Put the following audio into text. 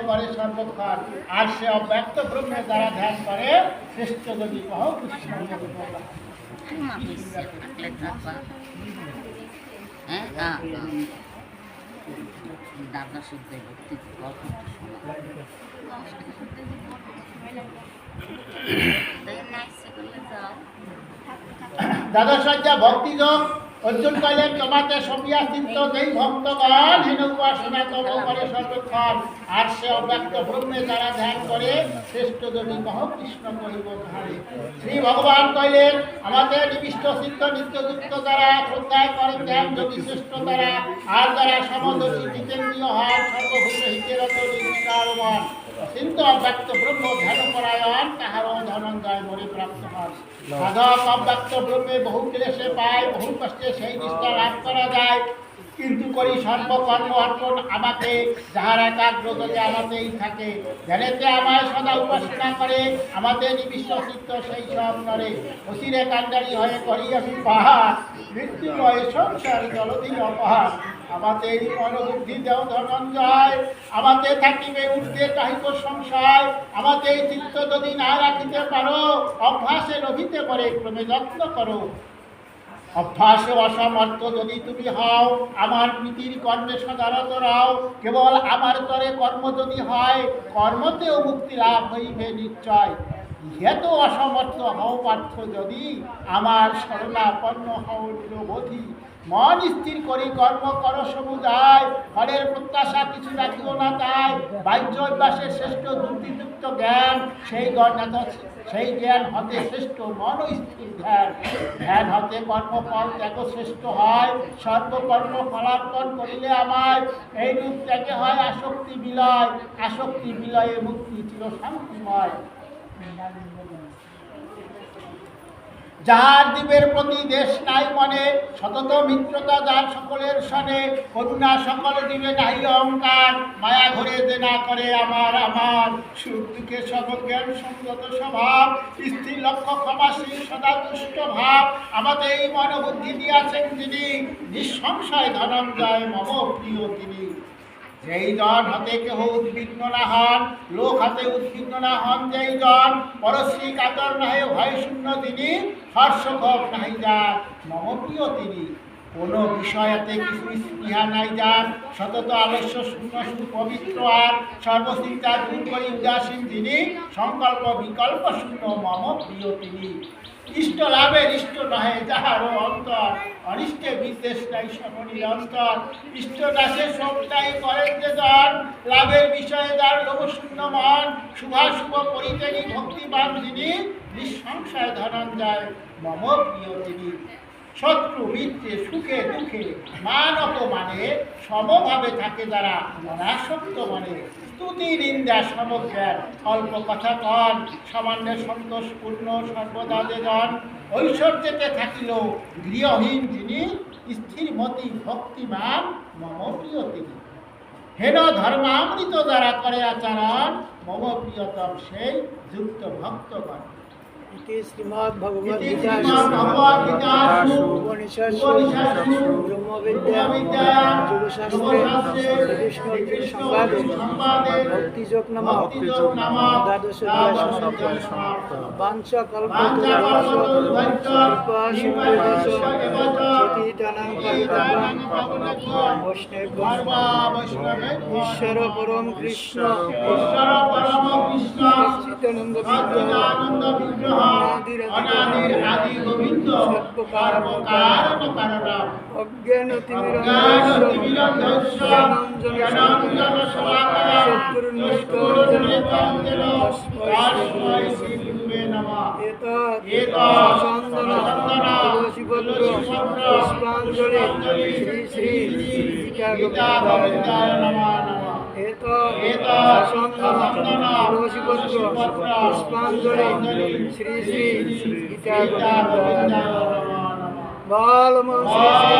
করে সর্বক্ষণ আর সে অব্যক্ত ব্রহ্মের দ্বারা ধ্যান করে শ্রেষ্ঠ যদি কহ কৃষ্ণ হ্যাঁ দাদা শুদ্ধ ভক্তি গল্পটা অর্জুন কইলেন তোমাতে সবিয়া চিত্ত দেই ভক্তগণ হেন উপাসনা তব করে সর্বক্ষণ, আর সে অব্যক্ত ব্রহ্মে যারা ধ্যান করে, শ্রেষ্ঠ যদি কহ কৃষ্ণ কহিব শ্রী ভগবান কইলেন আমাদের নিবিষ্ট সিদ্ধ নিত্যযুক্ত দ্বারা শ্রদ্ধায় করে ধ্যান, যদি শ্রেষ্ঠ দ্বারা আর দ্বারা সমদর্শী জিতেন্দ্রীয় হার সর্বভূত হিতেরত নিষ্কারমান কিন্তু অব্যক্ত ব্রহ্ম ধ্যান পরায়ণ তাহারও ধনঞ্জয় মরে প্রাপ্ত হয় সাধক অব্যক্ত ব্রহ্মে বহু ক্লেশে পায় বহু কষ্টে সেই নিষ্ঠা লাভ করা যায়। কিন্তু করি সর্বকর্ম অর্পণ আমাকে যাহার একাগ্রতাতে আমাতেই থাকে। ধ্যানেতে আমায় সদা উপাসনা করে আমাদের নিবিশ্বসিদ্ধ সেই সব নরে অচিরে কান্ডারি হয়ে করি আমি পাহাড় মৃত্যুময় সংসার জলধি অপহার। আমাদের মনোবুদ্ধি দেও ধনঞ্জয় আমাদের থাকিবে উঠতে কাহিক সংশয় আমাদের চিত্ত যদি না রাখিতে পারো, অভ্যাসে রহিতে পারে, ক্রমে যত্ন করো। অভ্যাসে অসমর্থ যদি তুমি হও, আমার প্রীতির কর্মে সদারত রাও, কেবল আমার তরে কর্ম যদি হয়, কর্মতেও মুক্তি লাভ হইবে নিশ্চয়। ইহেত অসমর্থ হও পার্থ যদি, আমার শরণাপন্ন হও নিরবধি। মন স্থির করি, কর্ম কর, সমুদায়। ফলের প্রত্যাশা কিছু রাখিও না তাই। বাহ্য অভ্যাসের শ্রেষ্ঠ যুক্তিযুক্ত জ্ঞান, সেই জ্ঞান সেই জ্ঞান হতে শ্রেষ্ঠ মন স্থির ধ্যান। ধ্যান হতে কর্মফল ত্যাগ শ্রেষ্ঠ হয়। সর্বকর্ম ফলার্পণ করিলে আমায় এই রূপ ত্যাগে হয় আসক্তি বিলয়। আসক্তি বিলয়ে মুক্তি চির শান্তিময় যাহার দ্বীপের প্রতি দেশ নাই মনে, সতত মিত্রতা যার সকলের সনে, করুণা সকল দিবে নাই অহংকার, মায়া ঘরে দে না করে আমার আমার। সুখ দুঃখে সর্বজ্ঞান সংযত স্বভাব, স্থির লক্ষ্য ক্ষমাশীল সদা দুষ্ট ভাব। আমাদের এই মনোবুদ্ধি দিয়াছেন তিনি, নিঃসংশয় ধনঞ্জয় মম প্রিয় তিনি। যেই জন হাতে কেহ উদ্বিগ্ন না হন, লোক হাতে উদ্বিগ্ন না হন যেই জন, পরশ্রী কাতর নাহে ভয় শূন্য তিনি হর্ষভোগ নাহি যান মম প্রিয় তিনি। কোনো বিষয়াতে কিছু স্পৃহা নাই যান সতত আলস্য শূন্য পবিত্র আর সর্বচিন্তা দূর করি উদাসীন তিনি, সংকল্প বিকল্প শূন্য মম প্রিয় তিনি। ইষ্ট লাভের ইষ্ট নহে, যাহারও অন্তর। অনিষ্টে বিদ্বেষ নাই সকলের অন্তর। ইষ্ট দাসে সবটাই করেন যে দর লাভের বিষয়ে দ্বার লোভ মান মন শুভাশুভ পরিত্যাগী ভক্তিবান যিনি, নিঃসংশয় ধনঞ্জয়। মম প্রিয় তিনি। শত্রু মিত্রে সুখে দুঃখে মান অপমানে সমভাবে থাকে যারা অনাসক্ত মানে। স্তুতি নিন্দা সমজ্ঞান অল্প কথা কন, সামান্য সন্তোষপূর্ণ, সর্বদা যে জন ঐশ্বর্যতে থাকিল গৃহহীন যিনি স্থিরমতি ভক্তিমান মম প্রিয় তিনি। হেন ধর্মামৃত দ্বারা করে আচরণ মম প্রিয়তম সেই যুক্ত ভক্ত ইতি যোগশাস্ত্রে সংবাদে ভক্তিযোগ দ্বাদশ। বাঞ্ছা বৈষ্ণবেভ্যো সর্বা বৈষ্ণবেভ্যো ঈশ্বর পরম কৃষ্ণ। চিতানন্দ বিগ্রহ অনাদির আদি গোবিন্দ। কারণ অজ্ঞান শ্রী শ্রী গীতা গোবিন্দায় নমঃ। চন্দন তুলসীপত্র পুষ্পাঞ্জলি শ্রী শ্রী গীতা নমঃ বালমন শ্রী শ্রী গোবিন্দ